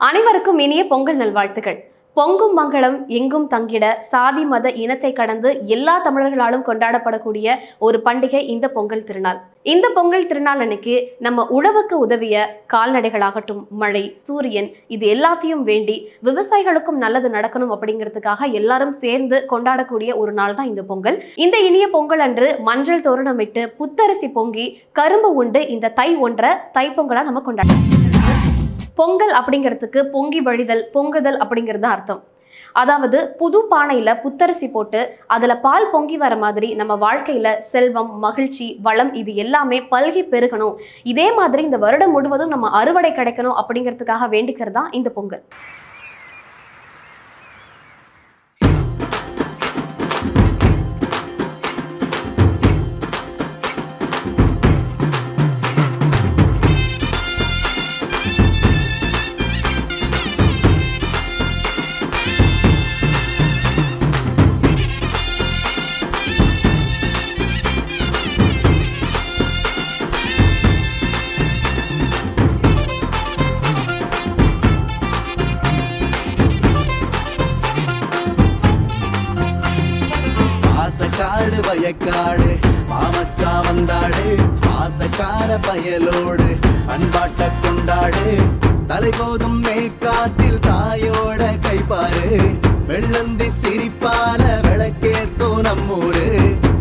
அனைவருக்கும் இனிய பொங்கல் நல்வாழ்த்துக்கள். பொங்கும் மங்களம் எங்கும் தங்கிட சாதி மத இனத்தை கடந்து எல்லா தமிழர்களாலும் கொண்டாடப்படக்கூடிய ஒரு பண்டிகை இந்த பொங்கல் திருநாள். இந்த பொங்கல் திருநாள் அன்னைக்கு நம்ம உழவுக்கு உதவிய கால்நடைகளாகட்டும் மழை சூரியன் இது எல்லாத்தையும் வேண்டி விவசாயிகளுக்கும் நல்லது நடக்கணும் அப்படிங்கிறதுக்காக எல்லாரும் சேர்ந்து கொண்டாடக்கூடிய ஒரு நாள் தான் இந்த பொங்கல். இந்த இனிய பொங்கல் அன்று மஞ்சள் தோரணமிட்டு புத்தரிசி பொங்கி கரும்பு உண்டு இந்த தை ஒன்றை தைப்பொங்கலாக நம்ம கொண்டாடுறோம் பொங்கல் அப்படிங்கிறதுக்கு பொங்கி வழிதல் பொங்குதல் அப்படிங்கிறது அர்த்தம். அதாவது புது பானையில புத்தரிசி போட்டு அதுல பால் பொங்கி வர மாதிரி நம்ம வாழ்க்கையில செல்வம் மகிழ்ச்சி வளம் இது எல்லாமே பல்கி பெருகணும். இதே மாதிரி இந்த வருடம் முழுவதும் நம்ம அறுவடை கிடைக்கணும் அப்படிங்கிறதுக்காக வேண்டிக்கிறது தான் இந்த பொங்கல். காடு வயக்காடு மாமச்சா வந்தாடு ஆசைக்கார பயலோடு அன்பாட்ட கொண்டாடு. தலை போதும் மேற்காத்தில் தாயோட கைப்பாரு. வெள்ளந்தி சிரிப்பால விளக்கேத்தோ நம்மூரு.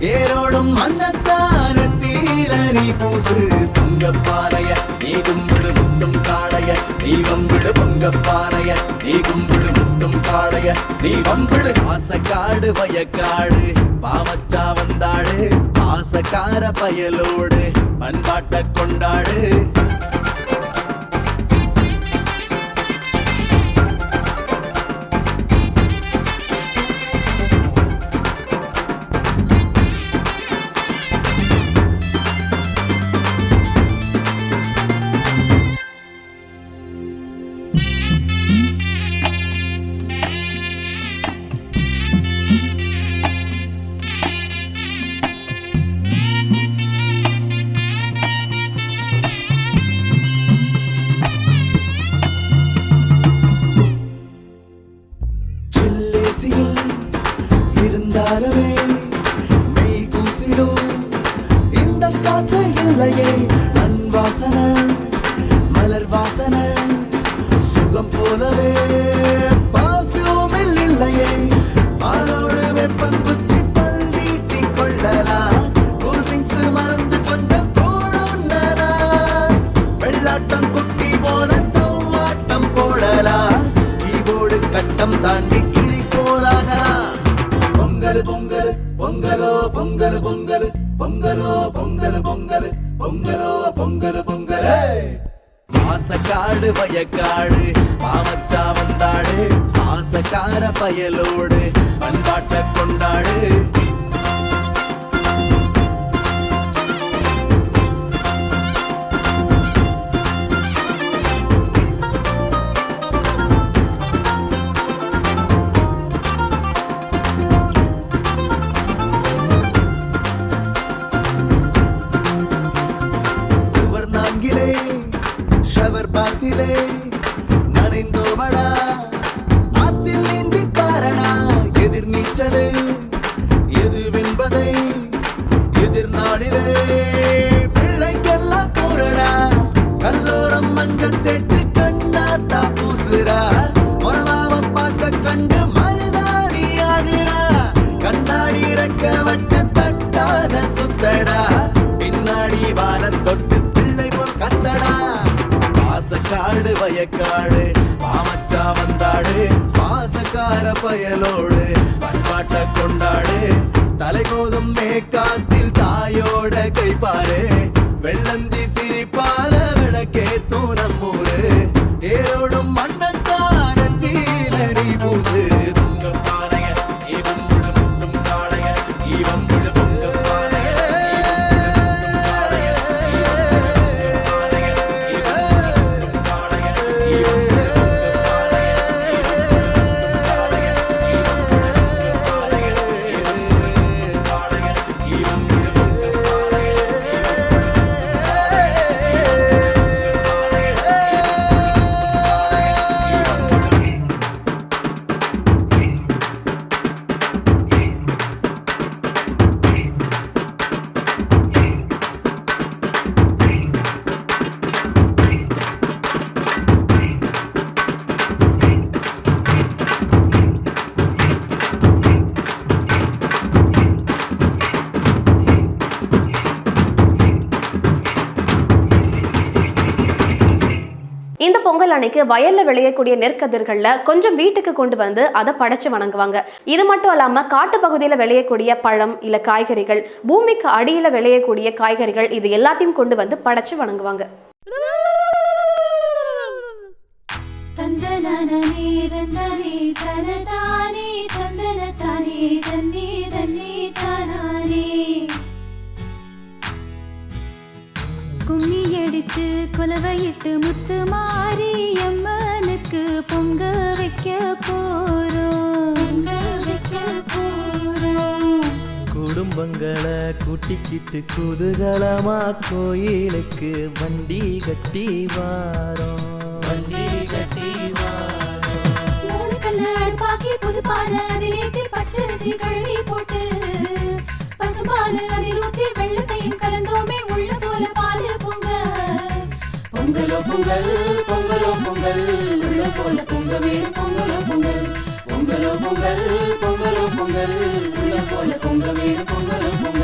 ஏரோடும் மன்னத்தான தீர நீ பூசு. பொங்கப்பாறைய நீ கும்பிடு முட்டும் காளைய. நீ கும்பிடு பொங்கப்பாறைய நீ கும்பிடு முட்டும் காளைய. நீ வம்பிடு ஆசக்காடு வயக்காடு பாவச்சா வந்தாடு ஆசக்கார பயலோடு பண்பாட்ட கொண்டாடு. பொங்கலோ பொங்கல் பொங்கல் பொங்கலோ பொங்கல் பொங்கல். ஆசக்காடு வயக்காடு பாவச்சா வந்தாடு. ஆசக்கார பயலோடு பண்பாட்ட கொண்டாடு. பாரு அன்னைக்கு வயல்ல விளையக்கூடிய நெற்கதிர்கள்ல கொஞ்சம் வீட்டுக்கு கொண்டு வந்து அதை படைச்சு வணங்குவாங்க. இது மட்டும் இல்லாம காட்டு பகுதியில விளையக்கூடிய பழம் இல்ல காய்கறிகள் பூமிக்கு அடியில விளையக்கூடிய காய்கறிகள் இது எல்லாத்தையும் கொண்டு வந்து படைச்சு வணங்குவாங்க. தந்தனனே தந்தனே தனதானே தந்தன தானே தன்னே தன்னே தானானே. கும்மி அடிச்சு குலவையிட்டு முத்து மாறி பொங்க வைக்க போறோம். குடும்பங்களை கூட்டிக்கிட்டு குதூகலமா கோயிலுக்கு வண்டி கட்டி வாரோம். வண்டி கட்டி புது பானை அதில் பச்சரிசி கழுவி போட்டு பசும்பாலு அதில் ஊத்தி வெள்ளத்தையும் கலந்தோமே உள்ள போல பாலு பொங்க. பொங்கலோ பொங்கல் பொங்கலோ பொங்கல். உள்ள போல பொங்க வேணும் பொங்கலோ பொங்கல். பொங்கலோ பொங்கல் பொங்கலோ பொங்கல். உள்ள போல பொங்க வேணும் பொங்கலோ பொங்கல்.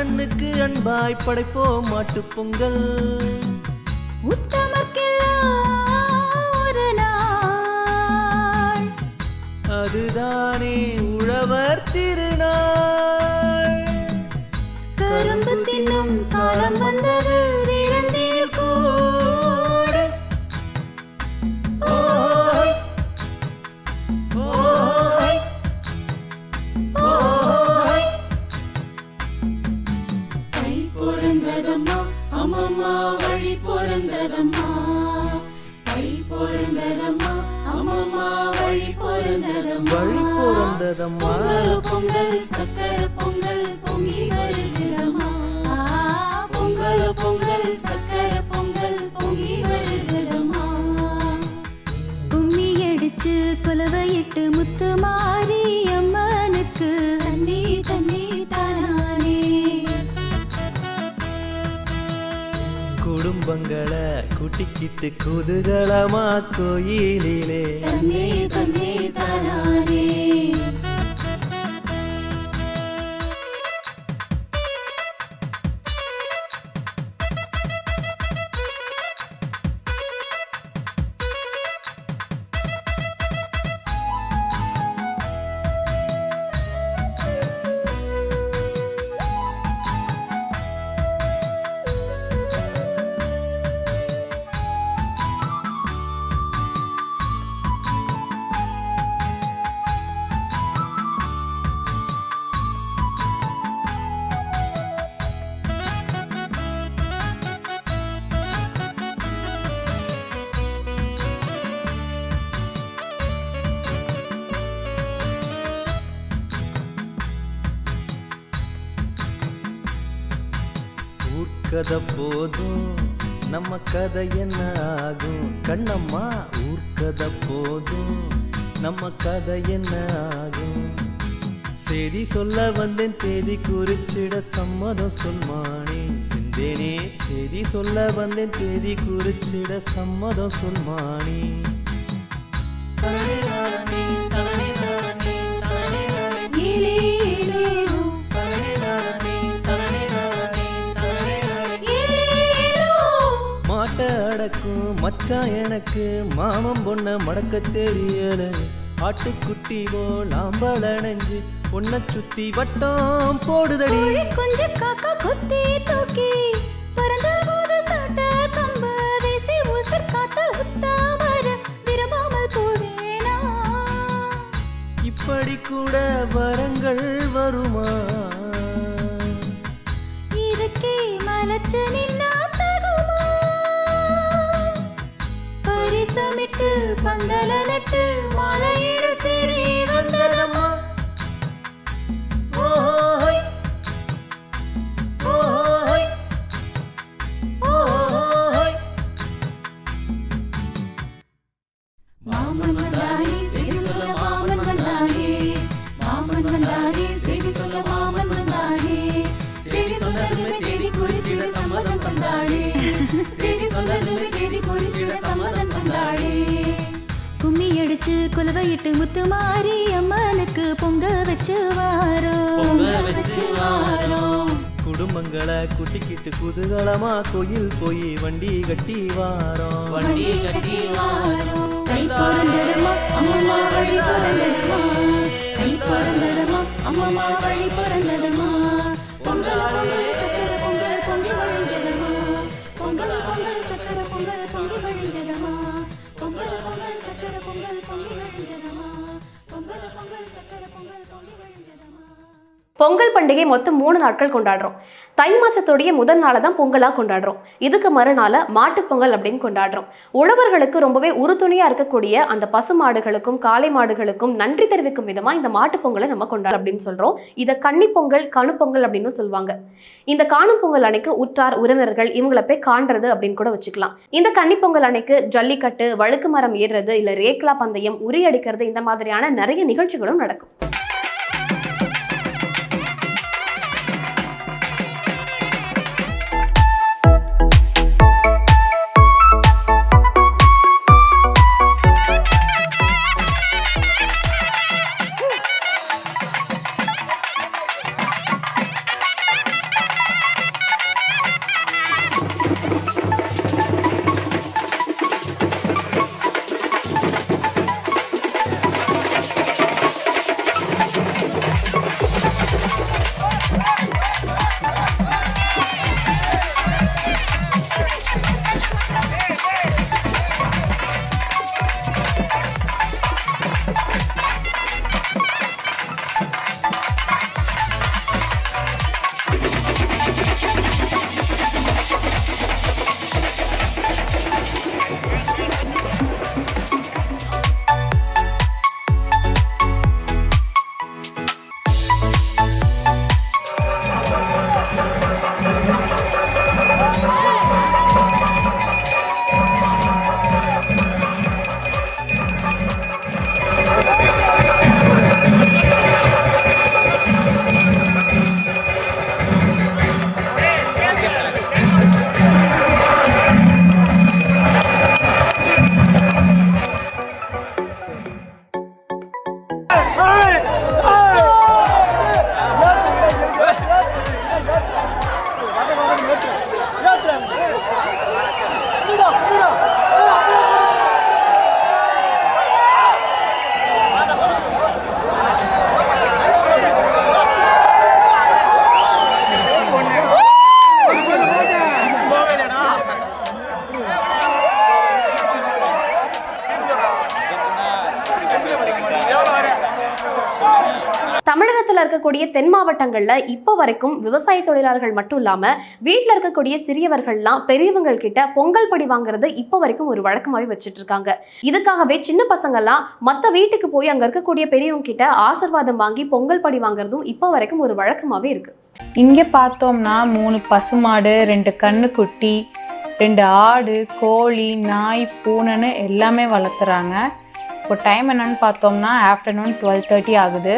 கண்ணுக்கு அன்பாய் படைப்போம் மாட்டுப் பொங்கல். அதுதானே உழவர் திருநாள். கரும்பு தின்னும் காலம் பிறந்ததம்மா பொங்கல் பொங்கல் சக்கர பொங்கல் பொங்கி வருகிறம்மா. ஆ, பொங்கல் பொங்கல் சக்கர பொங்கல் பொங்கி வருகிறம்மா. கும்மி அடிச்சு குலவையிட்டு முத்து மாறி அம்மனுக்கு. தண்ணி தண்ணி தானானே. குடும்பங்களை கூட்டிக்கிட்டு குதூகலமா கோயிலிலே. தன்னே தன்னே தானானே. ಕದ போதும் ನಮ್ಮ கதை என்ன ஆகும் கண்ணம்மா ஊர்க்கதை போதும் நம்ம கதை என்ன ஆகும் செய்தி சொல்ல வந்தேன் தேதி குறிச்சிட சம்மதம் சொல்மானே சிந்தேனே செய்தி சொல்ல வந்தேன் தேதி குறிச்சிட சம்மதம் சொல்மானே ஆட்ட அடக்கும் மச்சான் எனக்கு மாமன் பொண்ண மடக்க தெரியல. ஆட்டுக்குட்டி போல் ஆம்பளணைஞ்சு பொண்ண சுத்தி வட்டம் போடுதடி. கொஞ்சம் காக்கா குத்தி தூக்கி இப்படி கூட வரங்கள் வருமா? இதுக்கே மலச்சு நின்னா தேசமிட்டு பந்தல நட்டு மாலையிட சேர வாரோம் வண்டி கட்டி வாரோம் கை பிறந்தடமா அம்மம்மா வழி பிறந்தடமா கை பிறந்தடமா அம்மம்மா வழி பிறந்தடமா பொங்கல் பண்டிகை மொத்தம் மூணு நாட்கள் கொண்டாடுறோம். தை மாசத்துடைய முதல் நாளை தான் பொங்கலாக கொண்டாடுறோம். இதுக்கு மறுநாள மாட்டுப்பொங்கல் அப்படின்னு கொண்டாடுறோம். உழவர்களுக்கு ரொம்பவே உறுதுணையாக இருக்கக்கூடிய அந்த பசு மாடுகளுக்கும் காளை மாடுகளுக்கும் நன்றி தெரிவிக்கும் விதமாக இந்த மாட்டுப் பொங்கலை நம்ம கொண்டாடு அப்படின்னு சொல்கிறோம் இதை கன்னிப்பொங்கல் கணுப்பொங்கல் அப்படின்னு சொல்லுவாங்க இந்த காணும் பொங்கல் அன்னைக்கு உற்றார் உறவினர்கள் இவங்களை போய் காண்றது அப்படின்னு கூட வச்சுக்கலாம். இந்த கன்னிப்பொங்கல் அன்னைக்கு ஜல்லிக்கட்டு வழுக்கு மரம் ஏறுறது இல்லை ரேக்லா பந்தயம் உரியடிக்கிறது இந்த மாதிரியான நிறைய நிகழ்ச்சிகளும் நடக்கும். மாவட்டங்களில் இப்போ வரைக்கும் விவசாய தொழிலாளர்கள் மட்டும் இல்லாமல் வீட்டில் இருக்கக்கூடிய சிறியவர்கள்லாம் பெரியவங்கள் கிட்ட பொங்கல் படி வாங்குறது இப்போ வரைக்கும் ஒரு வழக்கமாகவே வச்சுட்டு இருக்காங்க இதுக்காகவே சின்ன பசங்கெல்லாம் மற்ற வீட்டுக்கு போய் அங்கே இருக்கக்கூடிய பெரியவங்க கிட்ட ஆசீர்வாதம் வாங்கி பொங்கல் படி வாங்குறதும் இப்போ வரைக்கும் ஒரு வழக்கமாகவே இருக்கு. இங்கே பார்த்தோம்னா மூணு பசுமாடு ரெண்டு கன்றுக்குட்டி ரெண்டு ஆடு கோழி நாய் பூனைன்னு எல்லாமே வளர்த்துறாங்க. இப்போ டைம் என்னன்னு பார்த்தோம்னா ஆஃப்டர்நூன் டுவெல் தேர்ட்டி ஆகுது.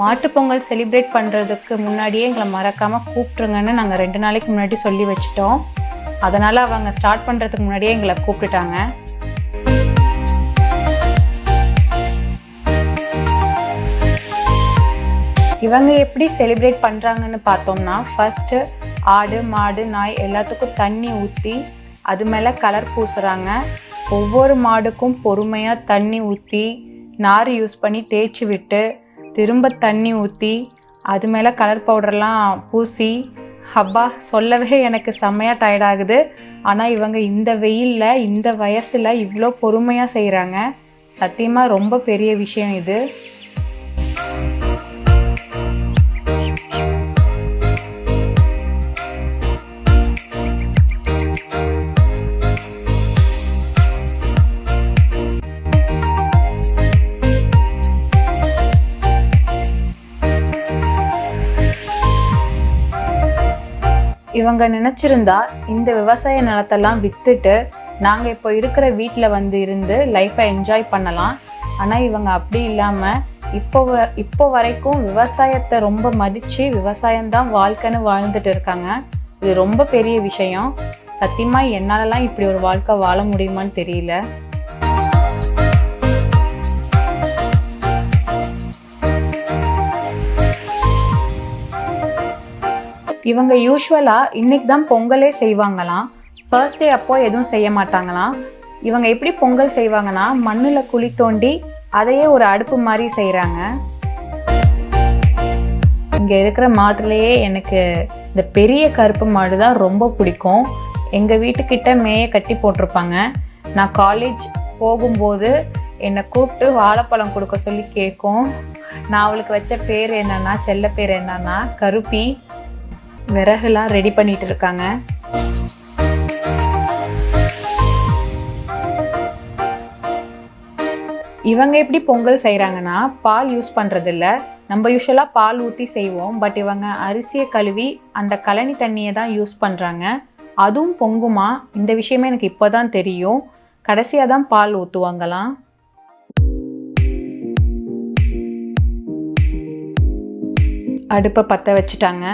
மாட்டுப் பொங்கல் செலிப்ரேட் பண்ணுறதுக்கு முன்னாடியே எங்களை மறக்காமல் கூப்பிட்ருங்கன்னு நாங்கள் ரெண்டு நாளைக்கு முன்னாடி சொல்லி வச்சிட்டோம். அதனால் அவங்க ஸ்டார்ட் பண்ணுறதுக்கு முன்னாடியே எங்களை கூப்பிட்டுட்டாங்க. இவங்க எப்படி செலிப்ரேட் பண்ணுறாங்கன்னு பார்த்தோம்னா ஃபஸ்ட்டு ஆடு மாடு நாய் எல்லாத்துக்கும் தண்ணி ஊற்றி அது மேலே கலர் பூசுகிறாங்க ஒவ்வொரு மாடுக்கும் பொறுமையாக தண்ணி ஊற்றி நார் யூஸ் பண்ணி தேய்ச்சி விட்டு திரும்ப தண்ணி ஊற்றி அது மேலே கலர் பவுடர்லாம் பூசி ஹப்பா சொல்லவே எனக்கு செம்மையாக டயர்ட் ஆகுது. ஆனால் இவங்க இந்த வெயிலில் இந்த வயசில் இவ்வளோ பொறுமையாக செய்கிறாங்க சத்தியமாக ரொம்ப பெரிய விஷயம் இது. இவங்க நினச்சிருந்தா இந்த விவசாய நிலத்தெல்லாம் விற்றுட்டு நாங்கள் இப்போ இருக்கிற வீட்டில் வந்து இருந்து லைஃப்பை என்ஜாய் பண்ணலாம். ஆனால் இவங்க அப்படி இல்லாமல் இப்போ வ- இப்போ வரைக்கும் விவசாயத்தை ரொம்ப மதித்து விவசாயம்தான் வாழ்க்கைன்னு வாழ்ந்துட்டு இருக்காங்க. இது ரொம்ப பெரிய விஷயம். சத்தியமாக என்னாலலாம் இப்படி ஒரு வாழ்க்கை வாழ முடியுமான்னு தெரியல. இவங்க யூஸ்வலாக இன்றைக்கி தான் பொங்கலே செய்வாங்களாம். ஃபர்ஸ்ட் டே அப்போ எதுவும் செய்ய மாட்டாங்களாம். இவங்க எப்படி பொங்கல் செய்வாங்கன்னா மண்ணில் குழி தோண்டி அதையே ஒரு அடுப்பு மாதிரி செய்கிறாங்க இங்கே இருக்கிற மாட்டுலேயே எனக்கு இந்த பெரிய கருப்பு மாடு தான் ரொம்ப பிடிக்கும். எங்கள் வீட்டுக்கிட்ட மேய கட்டி போட்டிருப்பாங்க. நான் காலேஜ் போகும்போது என்னை கூப்பிட்டு வாழைப்பழம் கொடுக்க சொல்லி கேட்கும். நான் அவளுக்கு வச்ச பேர் என்னன்னா செல்ல பேர் என்னன்னா கருப்பி. விறகுலாம் ரெடி பண்ணிட்டு இருக்காங்க இவங்க எப்படி பொங்கல் செய்கிறாங்கன்னா பால் யூஸ் பண்ணுறதில்ல நம்ம யூஸ்வலாக பால் ஊற்றி செய்வோம். பட் இவங்க அரிசியை கழுவி அந்த கழனி தண்ணியை தான் யூஸ் பண்ணுறாங்க அதுவும் பொங்குமா? இந்த விஷயமே எனக்கு இப்போ தான் தெரியும். கடைசியாக தான் பால் ஊற்றுவாங்களாம் அடுப்பை பற்ற வச்சுட்டாங்க.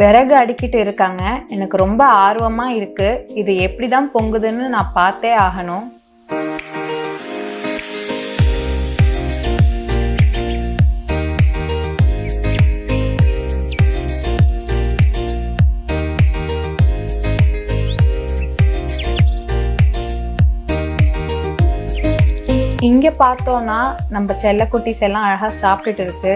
விறகு அடுக்கிட்டு இருக்காங்க. எனக்கு ரொம்ப ஆர்வமாக இருக்குது இது எப்படி தான் பொங்குதுன்னு நான் பார்த்தே ஆகணும். இங்கே பார்த்தோன்னா நம்ம செல்லக்குட்டிஸ் எல்லாம் அழகாக சாப்பிட்டுட்டு இருக்கு.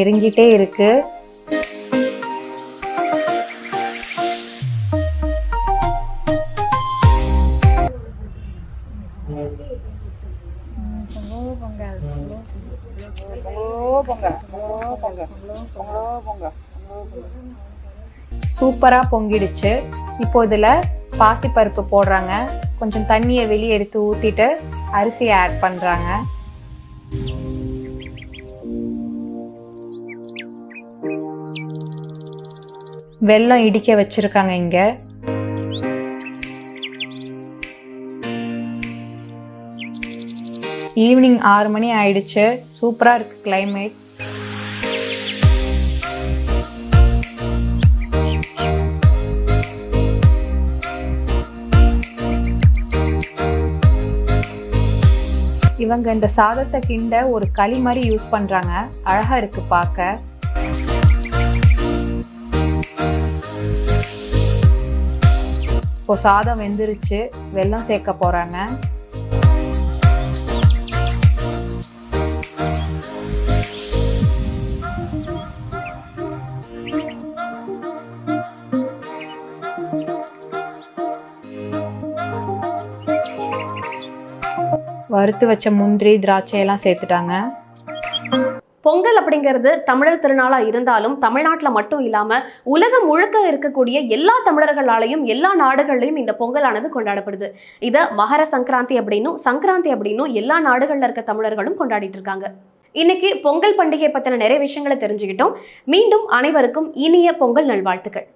நெருங்கிட்டே இருக்கு. சூப்பராக பொங்கிடுச்சு. இப்போ இதில் பாசிப்பருப்பு போடுறாங்க. கொஞ்சம் தண்ணியை வெளியே எடுத்து ஊற்றிட்டு அரிசியை ஆட் பண்ணுறாங்க வெள்ளம் இடிக்க வச்சிருக்காங்க இங்கே. ஈவினிங் ஆறு மணி ஆயிடுச்சு. சூப்பராக இருக்கு கிளைமேட் இவங்க இந்த சாதத்தை கிண்ட ஒரு களி மாதிரி யூஸ் பண்ணுறாங்க அழகாக இருக்கு பார்க்க. இப்போ சாதம் வெந்துருச்சு. வெல்லம் சேர்க்க போகிறாங்க வறுத்து வச்ச முந்திரி திராட்சையெல்லாம் சேர்த்துட்டாங்க. பொங்கல் அப்படிங்கிறது தமிழர் திருநாளாக இருந்தாலும் தமிழ்நாட்டில் மட்டும் இல்லாமல் உலகம் முழுக்க இருக்கக்கூடிய எல்லா தமிழர்களாலையும் எல்லா நாடுகள்லையும் இந்த பொங்கலானது கொண்டாடப்படுது. இதை மகர சங்கராந்தி அப்படின்னும் சங்கராந்தி அப்படின்னும் எல்லா நாடுகளில் இருக்க தமிழர்களும் கொண்டாடிட்டு இருக்காங்க. இன்னைக்கு பொங்கல் பண்டிகை பற்றின நிறைய விஷயங்களை தெரிஞ்சுக்கிட்டோம். மீண்டும் அனைவருக்கும் இனிய பொங்கல் நல்வாழ்த்துக்கள்.